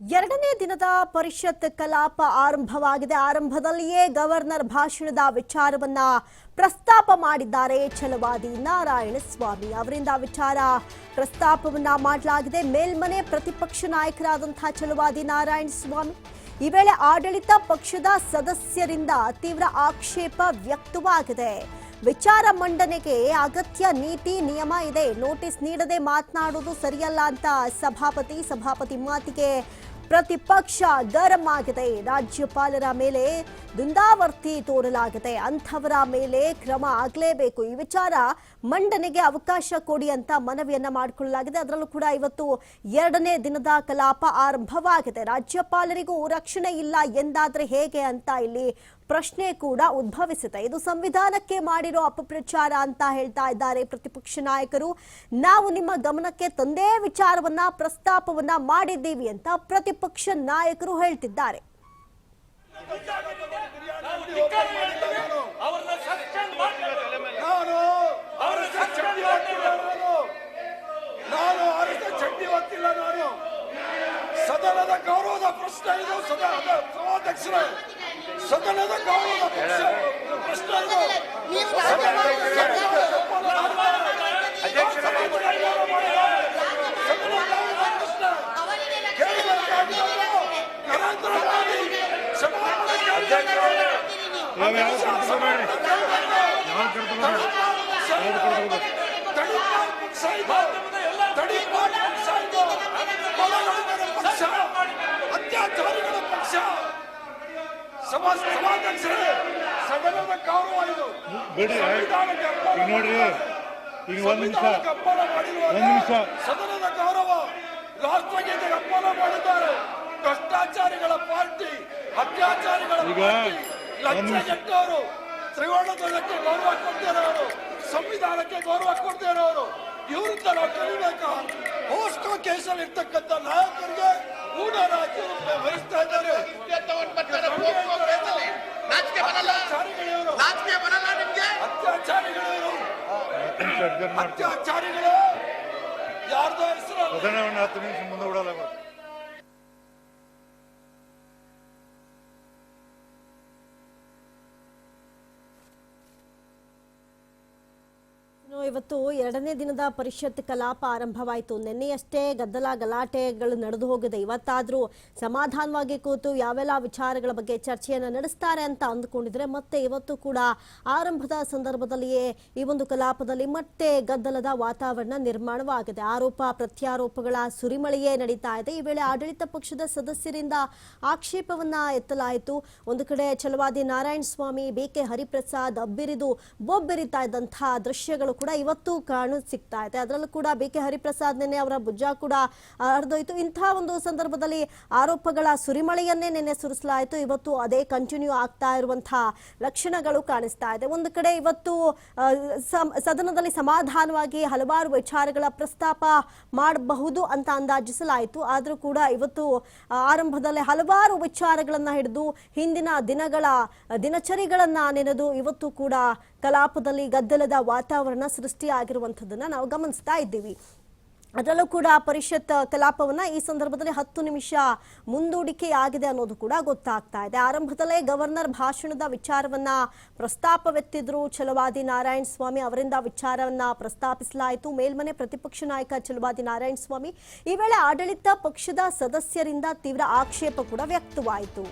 ಎರಡನೇ ದಿನದ ಪರಿಷತ್ ಕಲಾಪ ಆರಂಭವಾಗಿದೆ. ಆರಂಭದಲ್ಲಿಯೇ ಗವರ್ನರ್ ಭಾಷಣದ ವಿಚಾರವನ್ನ ಪ್ರಸ್ತಾಪ ಮಾಡಿದ್ದಾರೆ ಛಲವಾದಿ ನಾರಾಯಣ ಸ್ವಾಮಿ ಅವರಿಂದ ವಿಚಾರ. ಪ್ರಸ್ತಾಪವನ್ನ ಮಾಡಲಾಗಿದೆ. ಮೇಲ್ಮನೆ ಪ್ರತಿಪಕ್ಷ ನಾಯಕರಾದಂತಹ ಛಲವಾದಿ ನಾರಾಯಣ ಸ್ವಾಮಿ. ಈ ವೇಳೆ ಆಡಳಿತ ಪಕ್ಷದ ಸದಸ್ಯರಿಂದ ತೀವ್ರ ಆಕ್ಷೇಪ ವ್ಯಕ್ತವಾಗಿದೆ. ವಿಚಾರ ಮಂಡನೆಗೆ ಅಗತ್ಯ ನೀತಿ, ನಿಯಮ ಇದೆ. ನೋಟಿಸ್ ನೀಡದೆ ಮಾತನಾಡುವುದು ಸರಿಯಲ್ಲ ಅಂತ ಸಭಾಪತಿ ಸಭಾಪತಿ ಮಾತಿಗೆ ಪ್ರತಿಪಕ್ಷ ಗರಂ ಆಗಿದೆ ರಾಜ್ಯಪಾಲರ ಮೇಲೆ ದುಂದಾವರ್ತಿ ತೋರಲಾಗಿದೆ. ಅಂಥವರ ಮೇಲೆ ಕ್ರಮ ಆಗಲೇಬೇಕು. ಈ ವಿಚಾರ ಮಂಡನೆಗೆ ಅವಕಾಶ ಕೊಡಿ ಅಂತ ಮನವಿಯನ್ನ ಮಾಡಿಕೊಳ್ಳಲಾಗಿದೆ. ಅದರಲ್ಲೂ ಕೂಡ ಇವತ್ತು ಎರಡನೇ ದಿನದ ಕಲಾಪ ಆರಂಭವಾಗಿದೆ. ರಾಜ್ಯಪಾಲರಿಗೂ ರಕ್ಷಣೆ ಇಲ್ಲ ಎಂದಾದ್ರೆ ಹೇಗೆ ಅಂತ ಇಲ್ಲಿ ಪ್ರಶ್ನೆ ಕೂಡ ಉದ್ಭವಿಸುತ್ತೆ. ಇದು ಸಂವಿಧಾನಕ್ಕೆ ಮಾಡಿರೋ ಅಪಪ್ರಚಾರ ಅಂತ ಹೇಳ್ತಾ ಇದ್ದಾರೆ ಪ್ರತಿಪಕ್ಷ ನಾಯಕರು. ನಾವು ನಿಮ್ಮ ಗಮನಕ್ಕೆ ತಂದೇ ವಿಚಾರವನ್ನ, ಪ್ರಸ್ತಾಪವನ್ನ ಮಾಡಿದ್ದೀವಿ ಅಂತ ಪ್ರತಿಪಕ್ಷ ನಾಯಕರು ಹೇಳ್ತಿದ್ದಾರೆ. ಸದನದ ಗೌರವದ ಪ್ರಶ್ನೆ ಇದು. ಸದನ ಸಭಾಧ್ಯಕ್ಷರೇ ಸದನದ ಗೌರವದ ಪ್ರಶ್ನೆ ಪ್ರಶ್ನೆ ಇದು ನೀವು ಸದನದ ರಾಜಕಾರಣ ಸದನದ ಗೌರವದ ಪ್ರಶ್ನೆ ಕೇಳಬೇಕಾಗಿರೋದು ನರೇಂದ್ರ ಮೋದಿ ಸಭಾಪತಿ ಅಧ್ಯಕ್ಷರೇ ಅತ್ಯಾಚಾರಿಗಳ ಪಕ್ಷ ಸಭಾ ಸಭಾಧ್ಯಕ್ಷರೇ ಸದನದ ಗೌರವ ಇದು ನೋಡ್ರಿ, ಈಗ ಒಂದ್ ನಿಮಿಷ. ಒಂದ್ ನಿಮಿಷ. ಸದನದ ಗೌರವ ರಾಷ್ಟ್ರಗೀತೆಗೆ ಅಪಮಾನ ಮಾಡಿದ್ದಾರೆ ಭ್ರಷ್ಟಾಚಾರಿಗಳ ಪಾರ್ಟಿ ಅತ್ಯಾಚಾರಿಗಳ ಈಗ ಪಾರ್ಟಿ ಅವರು ನಿಮಿಷ. ಲಂಚಗೆಟ್ಟವರು ತ್ರಿವರ್ಣಧ್ವಜಕ್ಕೆ ಗೌರವ ಕೊಡ್ದೇ ಇರೋರು ಸಂವಿಧಾನಕ್ಕೆ ಗೌರವ ಕೊಡ್ತಿರೋರು ಇರೋರು ಇವರಿಂದ ನಾವು ಕಲಿಬೇಕಾ? ಹೋಸ್ಕೋ ಕೇಸಲ್ಲಿ ಇರ್ತಕ್ಕಂಥ ನಾಯಕರಿಗೆ ಊಟ ರಾಜ್ಯ ವಹಿಸ್ತಾ ಇದ್ದಾರೆ. ಅತ್ಯಾಚಾರಿಗಳಿವರು ಅತ್ಯಾಚಾರಿಗಳು ಯಾರ್ದೋ ಹೆಸರು ಸದನವನ್ನು ಹತ್ತು ನಿಮಿಷ ಮುಂದೆ ಬಿಡಲ್ಲ. ಇವತ್ತು ಎರಡನೇ ದಿನದ ಪರಿಷತ್ ಕಲಾಪ ಆರಂಭವಾಯಿತು. ನಿನ್ನೆಯಷ್ಟೇ ಗದ್ದಲ, ಗಲಾಟೆಗಳು ನಡೆದು ಹೋಗಿದೆ. ಇವತ್ತಾದರೂ ಸಮಾಧಾನವಾಗಿ ಕೂತು ಯಾವೆಲ್ಲ ವಿಚಾರಗಳ ಬಗ್ಗೆ ಚರ್ಚೆಯನ್ನು ನಡೆಸ್ತಾರೆ ಅಂತ ಅಂದುಕೊಂಡಿದ್ರೆ ಮತ್ತೆ ಇವತ್ತು ಕೂಡ ಆರಂಭದ ಸಂದರ್ಭದಲ್ಲಿಯೇ ಈ ಒಂದು ಕಲಾಪದಲ್ಲಿ ಮತ್ತೆ ಗದ್ದಲದ ವಾತಾವರಣ ನಿರ್ಮಾಣವಾಗಿದೆ. ಆರೋಪ, ಪ್ರತ್ಯಾರೋಪಗಳ ಸುರಿಮಳೆಯೇ ನಡೀತಾ ಇದೆ. ಈ ವೇಳೆ ಆಡಳಿತ ಪಕ್ಷದ ಸದಸ್ಯರಿಂದ ಆಕ್ಷೇಪವನ್ನ ಎತ್ತಲಾಯಿತು. ಒಂದು ಕಡೆ ಚಲವಾದಿ ನಾರಾಯಣ ಸ್ವಾಮಿ ಬಿ ಕೆ ಹರಿಪ್ರಸಾದ್ ಅಬ್ಬಿರಿದು ಬೊಬ್ಬೆರಿತಾ ಇದ್ದಂತಹ ದೃಶ್ಯಗಳು ಕೂಡ ಇವತ್ತು ಕಾಣ ಸಿಗ್ತಾ ಇದೆ. ಅದರಲ್ಲೂ ಕೂಡ ಬಿ ಕೆ ಹರಿಪ್ರಸಾದ್ ನಿನ್ನೆ ಅವರ ಭುಜ ಕೂಡ ಹರಿದೋಯ್ತು. ಇಂತಹ ಒಂದು ಸಂದರ್ಭದಲ್ಲಿ ಆರೋಪಗಳ ಸುರಿಮಳೆಯನ್ನೇ ನಿನ್ನೆ ಸುರಿಸಲಾಯಿತು. ಇವತ್ತು ಅದೇ ಕಂಟಿನ್ಯೂ ಆಗ್ತಾ ಇರುವಂತಹ ಲಕ್ಷಣಗಳು ಕಾಣಿಸ್ತಾ ಇದೆ. ಒಂದು ಕಡೆ ಇವತ್ತು ಸದನದಲ್ಲಿ ಸಮಾಧಾನವಾಗಿ ಹಲವಾರು ವಿಚಾರಗಳ ಪ್ರಸ್ತಾಪ ಮಾಡಬಹುದು ಅಂತ ಅಂದಾಜಿಸಲಾಯಿತು. ಆದರೂ ಕೂಡ ಇವತ್ತು ಆರಂಭದಲ್ಲಿ ಹಲವಾರು ವಿಚಾರಗಳನ್ನು ಹಿಡಿದು ಹಿಂದಿನ ದಿನಗಳ ದಿನಚರಿಗಳನ್ನ ನೆನೆದು ಇವತ್ತು ಕೂಡ ಕಲಾಪದಲ್ಲಿ ಗದ್ದಲದ ವಾತಾವರಣ ಸೃಷ್ಟಿಯಾಗಿರುವಂಥದ್ದನ್ನು ನಾವು ಗಮನಿಸ್ತಾ ಇದ್ದೀವಿ. ಅದರಲ್ಲೂ ಕೂಡ ಪರಿಷತ್ ಕಲಾಪವನ್ನ ಈ ಸಂದರ್ಭದಲ್ಲಿ ಹತ್ತು ನಿಮಿಷ ಮುಂದೂಡಿಕೆಯಾಗಿದೆ ಅನ್ನೋದು ಕೂಡ ಗೊತ್ತಾಗ್ತಾ ಇದೆ. ಆರಂಭದಲ್ಲೇ ಗವರ್ನರ್ ಭಾಷಣದ ವಿಚಾರವನ್ನ ಪ್ರಸ್ತಾಪವೆತ್ತಿದ್ರು. ಛಲವಾದಿ ನಾರಾಯಣ ಸ್ವಾಮಿ ಅವರಿಂದ ವಿಚಾರವನ್ನ ಪ್ರಸ್ತಾಪಿಸಲಾಯಿತು. ಮೇಲ್ಮನೆ ಪ್ರತಿಪಕ್ಷ ನಾಯಕ ಛಲವಾದಿ ನಾರಾಯಣ ಸ್ವಾಮಿ ಈ ವೇಳೆ ಆಡಳಿತ ಪಕ್ಷದ ಸದಸ್ಯರಿಂದ ತೀವ್ರ ಆಕ್ಷೇಪ ಕೂಡ ವ್ಯಕ್ತವಾಯಿತು.